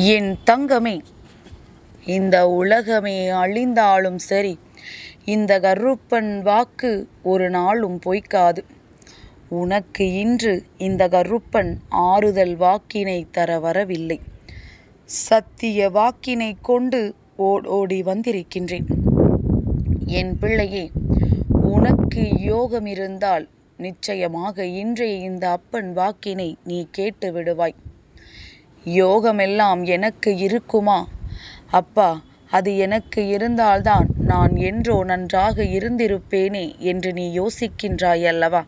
என் தங்கமே இந்த உலகமே அழிந்தாலும் சரி இந்த கருப்பன் வாக்கு ஒரு நாளும் பொய்க்காது. உனக்கு இன்று இந்த கருப்பன் ஆறுதல் வாக்கினை தர வரவில்லை. சத்திய வாக்கினை கொண்டு ஓடோடி வந்திருக்கின்றேன். என் பிள்ளையே உனக்கு யோகம் இருந்தால் நிச்சயமாக இன்றைய இந்த அப்பன் வாக்கினை நீ கேட்டு விடுவாய். யோகமெல்லாம் எனக்கு இருக்குமா? அப்பா அது எனக்கு இருந்தால்தான் நான் என்றோ நன்றாக இருந்திருப்பேனே என்று நீ யோசிக்கின்றாய் அல்லவா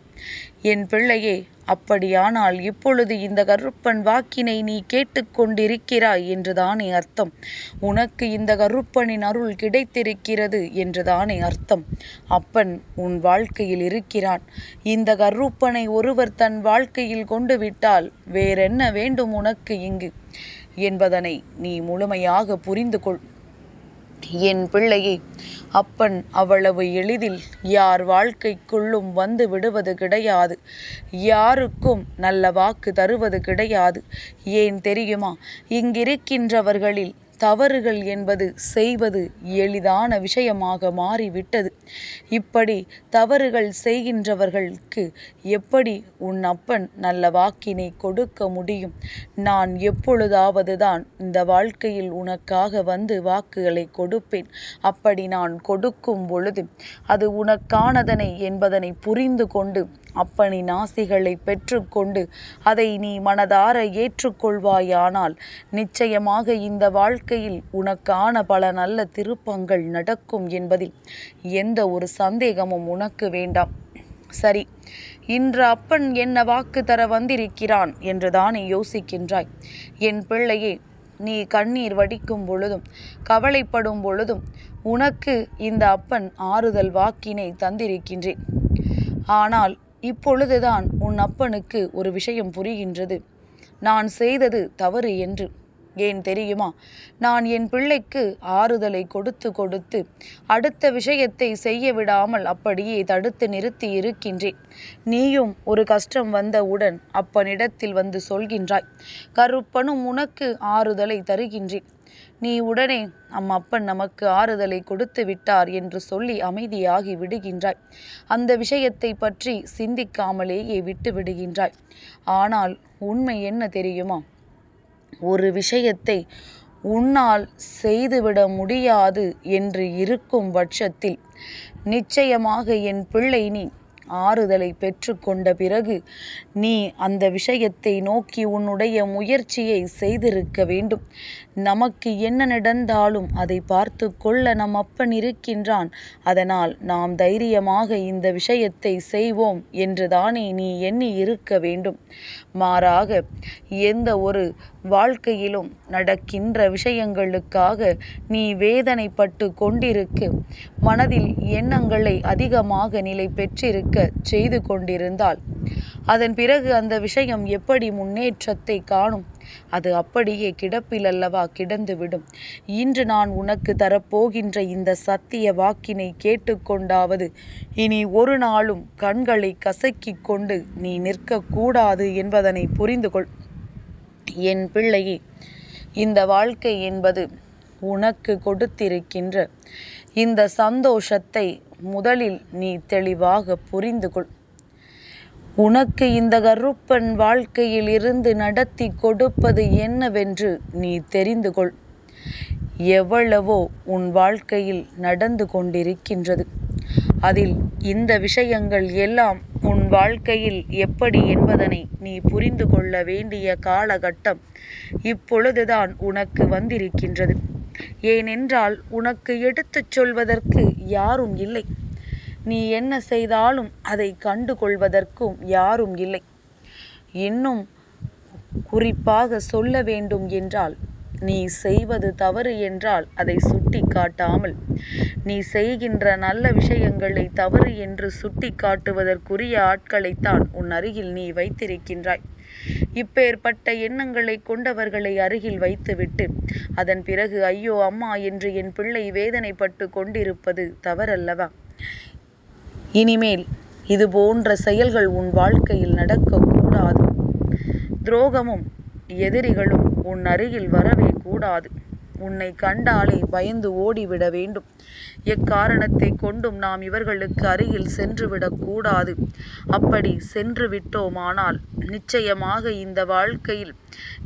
என் பிள்ளையே அப்படியானால் இப்பொழுது இந்த கருப்பன் வாக்கினை நீ கேட்டுக்கொண்டிருக்கிறாய் என்றுதானே அர்த்தம். உனக்கு இந்த கருப்பனின் அருள் கிடைத்திருக்கிறது என்றுதானே அர்த்தம். அப்பன் உன் வாழ்க்கையில் இருக்கிறான். இந்த கருப்பனை ஒருவர் தன் வாழ்க்கையில் கொண்டு விட்டால் வேறென்ன வேண்டும் உனக்கு இங்கு? என்பதனை நீ முழுமையாக புரிந்து கொள் என் பிள்ளையே அப்பன் அவ்வளவு எளிதில் யார் வாழ்க்கைக்குள்ளும் வந்து விடுவது கிடையாது. யாருக்கும் நல்ல வாக்கு தருவது கிடையாது. ஏன் தெரியுமா? இங்கிருக்கின்றவர்களில் தவறுகள் என்பது செய்வது எளிதான விஷயமாக மாறிவிட்டது. இப்படி தவறுகள் செய்கின்றவர்களுக்கு எப்படி உன் அப்பன் நல்ல வாக்கினை கொடுக்க முடியும்? நான் எப்பொழுதாவது தான் இந்த வாழ்க்கையில் உனக்காக வந்து வாக்குகளை கொடுப்பேன். அப்படி நான் கொடுக்கும் பொழுது அது உனக்கானதனை என்பதனை புரிந்து கொண்டு அப்பனின் ஆசிகளை பெற்றுக்கொண்டு அதை நீ மனதார ஏற்றுக்கொள்வாயானால் நிச்சயமாக இந்த வாழ்க்கையில் உனக்கான பல நல்ல திருப்பங்கள் நடக்கும் என்பதில் எந்த ஒரு சந்தேகமும் உனக்கு வேண்டாம். சரி இன்று அப்பன் என்ன வாக்கு தர வந்திருக்கிறான் என்றுதானே யோசிக்கின்றாய். என் பிள்ளையே நீ கண்ணீர் வடிக்கும் பொழுதும் கவலைப்படும் பொழுதும் உனக்கு இந்த அப்பன் ஆறுதல் வாக்கினை தந்திருக்கின்றேன். ஆனால் இப்பொழுதுதான் உன் அப்பனுக்கு ஒரு விஷயம் புரிகின்றது. நான் செய்தது தவறு என்று. ஏன் தெரியுமா? நான் என் பிள்ளைக்கு ஆறுதலை கொடுத்து கொடுத்து அடுத்த விஷயத்தை செய்ய விடாமல் அப்படியே தடுத்து நிறுத்தி இருக்கின்றேன். நீயும் ஒரு கஷ்டம் வந்தவுடன் அப்பனிடத்தில் வந்து சொல்கின்றாய். கருப்பனும் உனக்கு ஆறுதலை தருகின்றேன். நீ உடனே நம் அப்பன் நமக்கு ஆறுதலை கொடுத்து விட்டார் என்று சொல்லி அமைதியாகி விடுகின்றாய். அந்த விஷயத்தை பற்றி சிந்திக்காமலேயே விட்டு விடுகின்றாய். ஆனால் உண்மை என்ன தெரியுமா? ஒரு விஷயத்தை உன்னால் செய்துவிட முடியாது என்று இருக்கும் பட்சத்தில் நிச்சயமாக என் பிள்ளை நீ ஆறுதலை பெற்றுக்கொண்ட பிறகு நீ அந்த விஷயத்தை நோக்கி உன்னுடைய முயற்சியை செய்திருக்க வேண்டும். நமக்கு என்ன நடந்தாலும் அதை பார்த்து கொள்ள நம் அப்பன் இருக்கின்றான். அதனால் நாம் தைரியமாக இந்த விஷயத்தை செய்வோம் என்று தானே நீ எண்ணி இருக்க வேண்டும். மாறாக எந்த ஒரு வாழ்க்கையிலும் நடக்கின்ற விஷயங்களுக்காக நீ வேதனைப்பட்டு கொண்டிருக்கு. மனதில் எண்ணங்களை அதிகமாக நிலை பெற்றிருக்க செய்து கொண்டிருந்தால் அதன் பிறகு அந்த விஷயம் எப்படி முன்னேற்றத்தை காணும்? அது அப்படியே கிடப்பில் அல்லவா கிடந்துவிடும் இன்று நான் உனக்கு தரப்போகின்ற இந்த சத்திய வாக்கினை கேட்டுக்கொண்டாவது இனி ஒரு நாளும் கண்களை கசக்கிக் கொண்டு நீ நிற்கக்கூடாது என்பதனை புரிந்து கொள் என் பிள்ளையே இந்த வாழ்க்கை என்பது உனக்கு கொடுத்திருக்கின்ற இந்த சந்தோஷத்தை முதலில் நீ தெளிவாக புரிந்து கொள் உனக்கு இந்த கருப்பன் வாழ்க்கையில் இருந்து நடத்தி கொடுப்பது என்னவென்று நீ தெரிந்து கொள் எவ்வளவோ உன் வாழ்க்கையில் நடந்து கொண்டிருக்கின்றது. அதில் இந்த விஷயங்கள் எல்லாம் உன் வாழ்க்கையில் எப்படி என்பதனை நீ புரிந்து கொள்ள வேண்டிய காலகட்டம் இப்பொழுதுதான் உனக்கு வந்திருக்கின்றது. ஏனென்றால் உனக்கு எடுத்துச் சொல்வதற்கு யாரும் இல்லை. நீ என்ன செய்தாலும் அதை கண்டு கொள்வதற்கும் யாரும் இல்லை. இன்னும் குறிப்பாக சொல்ல வேண்டும் என்றால் நீ செய்வது தவறு என்றால் அதை சுட்டி காட்டாமல் நீ செய்கின்ற நல்ல விஷயங்களை தவறு என்று சுட்டி காட்டுவதற்குரிய ஆட்களைத்தான் உன் அருகில் நீ வைத்திருக்கின்றாய். இப்பேற்பட்ட எண்ணங்களை கொண்டவர்களை அருகில் வைத்துவிட்டு அதன் பிறகு ஐயோ அம்மா என்று என் பிள்ளை வேதனைப்பட்டு கொண்டிருப்பது தவறல்லவா? இனிமேல் இது போன்ற செயல்கள் உன் வாழ்க்கையில் நடக்கக்கூடாது துரோகமும் எதிரிகளும் உன் அருகில் வரவே கூடாது. உன்னை கண்டாலே பயந்து ஓடிவிட வேண்டும். எக்காரணத்தை கொண்டும் நாம் இவர்களுக்கு அருகில் சென்றுவிடக் கூடாது. அப்படி சென்று விட்டோமானால் நிச்சயமாக இந்த வாழ்க்கையில்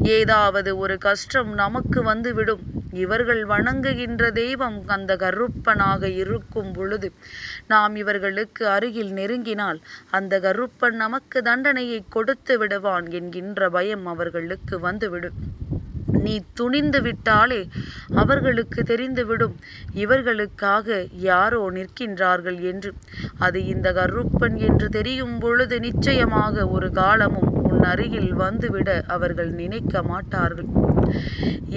ஏதாவது ஒரு கஷ்டம் நமக்கு வந்துவிடும். இவர்கள் வணங்குகின்ற தெய்வம் அந்த கருப்பனாக இருக்கும் பொழுது நாம் இவர்களுக்கு அருகில் நெருங்கினால் அந்த கருப்பன் நமக்கு தண்டனையை கொடுத்து விடுவான் என்கின்ற பயம் அவர்களுக்கு வந்துவிடும். நீ துணிந்து விட்டாலே அவர்களுக்கு தெரிந்துவிடும். இவர்களுக்காக யாரோ நிற்கின்றார்கள் என்று. அது இந்த கருப்பன் என்று தெரியும் பொழுது நிச்சயமாக ஒரு காலமும் உன் அருகில் வந்துவிட அவர்கள் நினைக்க மாட்டார்கள்.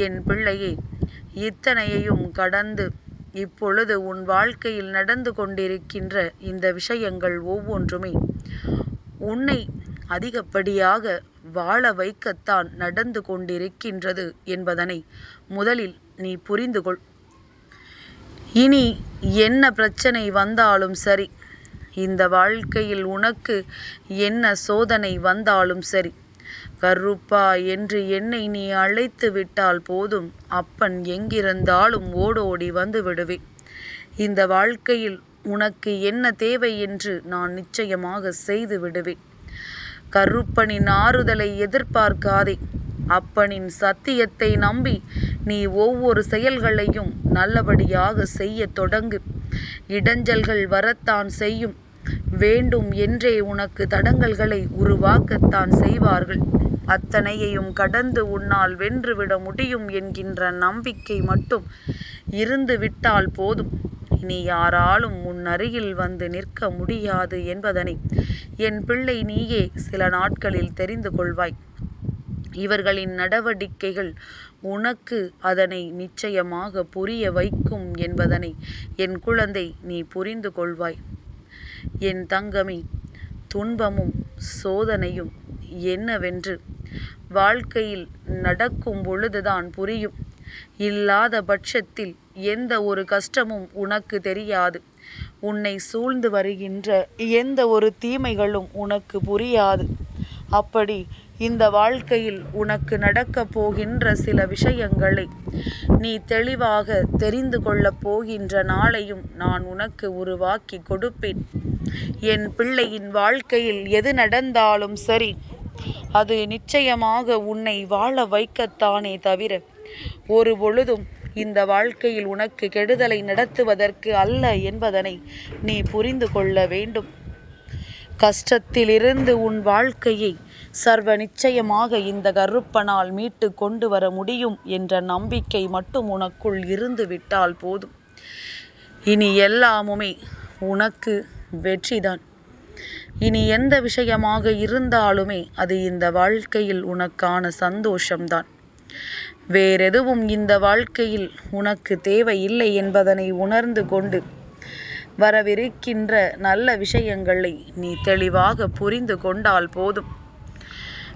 என் பிள்ளையே இத்தனையையும் கடந்து இப்பொழுது உன் வாழ்க்கையில் நடந்து கொண்டிருக்கின்ற இந்த விஷயங்கள் ஒவ்வொன்றுமே உன்னை அதிகப்படியாக வாழ வைக்கத்தான் நடந்து கொண்டிருக்கின்றது என்பதனை முதலில் நீ புரிந்து கொள். இனி என்ன பிரச்சனை வந்தாலும் சரி இந்த வாழ்க்கையில் உனக்கு என்ன சோதனை வந்தாலும் சரி கருப்பா என்று என்னை நீ அழைத்து விட்டால் போதும் அப்பன் எங்கிருந்தாலும் ஓடோடி வந்து விடுவேன் இந்த வாழ்க்கையில் உனக்கு என்ன தேவை என்று நான் நிச்சயமாக செய்து விடுவேன். கருப்பனின் ஆறுதலை எதிர்பார்க்காதே. அப்பனின் சத்தியத்தை நம்பி நீ ஒவ்வொரு செயல்களையும் நல்லபடியாக செய்ய தொடங்கு. இடைஞ்சல்கள் வரத்தான் செய்யும். வேண்டும் என்றே உனக்கு தடங்கல்களை உருவாக்கத்தான் செய்வார்கள். அத்தனையையும் கடந்து உன்னால் வென்றுவிட முடியும் என்கின்ற நம்பிக்கை மட்டும் இருந்து விட்டால் போதும். இனி யாராலும் உன் அருகில் வந்து நிற்க முடியாது என்பதனை என் பிள்ளை நீயே சில நாட்களில் தெரிந்து கொள்வாய். இவர்களின் நடவடிக்கைகள் உனக்கு அதனை நிச்சயமாக புரிய வைக்கும் என்பதனை என் குழந்தை நீ புரிந்து கொள்வாய். என் தங்கமே துன்பமும் சோதனையும் என்னவென்று வாழ்க்கையில் நடக்கும் பொழுதுதான் புரியும். இல்லாத பட்சத்தில் எந்த ஒரு கஷ்டமும் உனக்கு தெரியாது. உன்னை சூழ்ந்து வருகின்ற எந்த ஒரு தீமைகளும் உனக்கு புரியாது. அப்படி இந்த வாழ்க்கையில் உனக்கு நடக்கப் போகின்ற சில விஷயங்களை நீ தெளிவாக தெரிந்து கொள்ளப் போகின்ற நாளையும் நான் உனக்கு உருவாக்கி கொடுப்பேன். என் பிள்ளையின் வாழ்க்கையில் எது நடந்தாலும் சரி அது நிச்சயமாக உன்னை வாழ வைக்கத்தானே தவிர ஒரு பொழுதும் இந்த வாழ்க்கையில் உனக்கு கெடுதலை நடத்துவதற்கு அல்ல என்பதனை நீ புரிந்து கொள்ள வேண்டும். கஷ்டத்திலிருந்து உன் வாழ்க்கையை சர்வ நிச்சயமாக இந்த கருப்பனால் மீட்டு கொண்டு வர முடியும் என்ற நம்பிக்கை மட்டும் உனக்குள் இருந்து விட்டால் போதும். இனி எல்லாமுமே உனக்கு வெற்றிதான். இனி எந்த விஷயமாக இருந்தாலுமே அது இந்த வாழ்க்கையில் உனக்கான சந்தோஷம்தான். வேறெதுவும் இந்த வாழ்க்கையில் உனக்கு தேவையில்லை என்பதனை உணர்ந்து கொண்டு வரவிருக்கின்ற நல்ல விஷயங்களை நீ தெளிவாக புரிந்து கொண்டால் போதும்.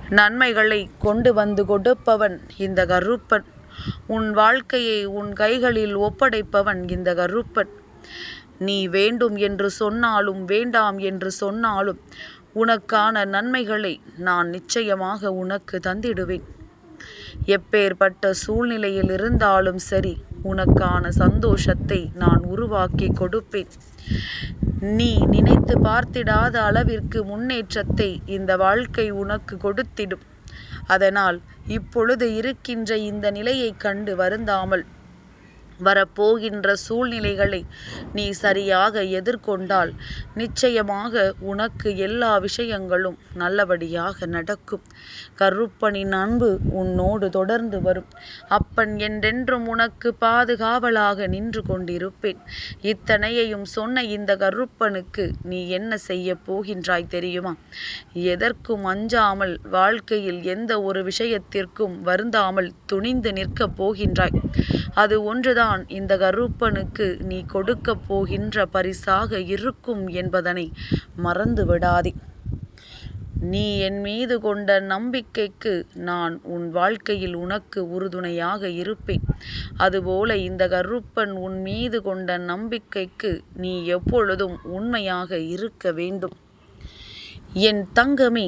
நன்மைகளை கொண்டு வந்து கொடுப்பவன் இந்த கருப்பன். உன் வாழ்க்கையை உன் கைகளில் ஒப்படைப்பவன் இந்த கருப்பன். நீ வேண்டும் என்று சொன்னாலும் வேண்டாம் என்று சொன்னாலும் உனக்கான நன்மைகளை நான் நிச்சயமாக உனக்கு தந்திடுவேன். எப்பேற்பட்ட சூழ்நிலையில் இருந்தாலும் சரி உனக்கான சந்தோஷத்தை நான் உருவாக்கி கொடுப்பேன். நீ நினைத்து பார்த்திடாத அளவிற்கு முன்னேற்றத்தை இந்த வாழ்க்கை உனக்கு கொடுத்திடும். அதனால் இப்பொழுது இருக்கின்ற இந்த நிலையை கண்டு வருந்தாமல் வரப்போகின்ற சூழ்நிலைகளை நீ சரியாக எதிர்கொண்டால் நிச்சயமாக உனக்கு எல்லா விஷயங்களும் நல்லபடியாக நடக்கும். கருப்பனின் அன்பு உன்னோடு தொடர்ந்து வரும். அப்பன் என்றென்றும் உனக்கு பாதுகாவலாக நின்று கொண்டிருப்பேன். இத்தனையையும் சொன்ன இந்த கருப்பனுக்கு நீ என்ன செய்ய போகின்றாய் தெரியுமா? எதற்கும் அஞ்சாமல் வாழ்க்கையில் எந்த ஒரு விஷயத்திற்கும் வருந்தாமல் துணிந்து நிற்கப் போகின்றாய். அது ஒன்றுதான். தான் இந்த கருப்பனுக்கு நீ கொடுக்கப் போகின்ற பரிசாக இருக்கும் என்பதனை மறந்து விடாதே நீ என் மீது கொண்ட நம்பிக்கைக்கு நான் உன் வாழ்க்கையில் உனக்கு உறுதுணையாக இருப்பேன். அதுபோல இந்த கருப்பன் உன் மீது கொண்ட நம்பிக்கைக்கு நீ எப்பொழுதும் உண்மையாக இருக்க வேண்டும். என் தங்கமே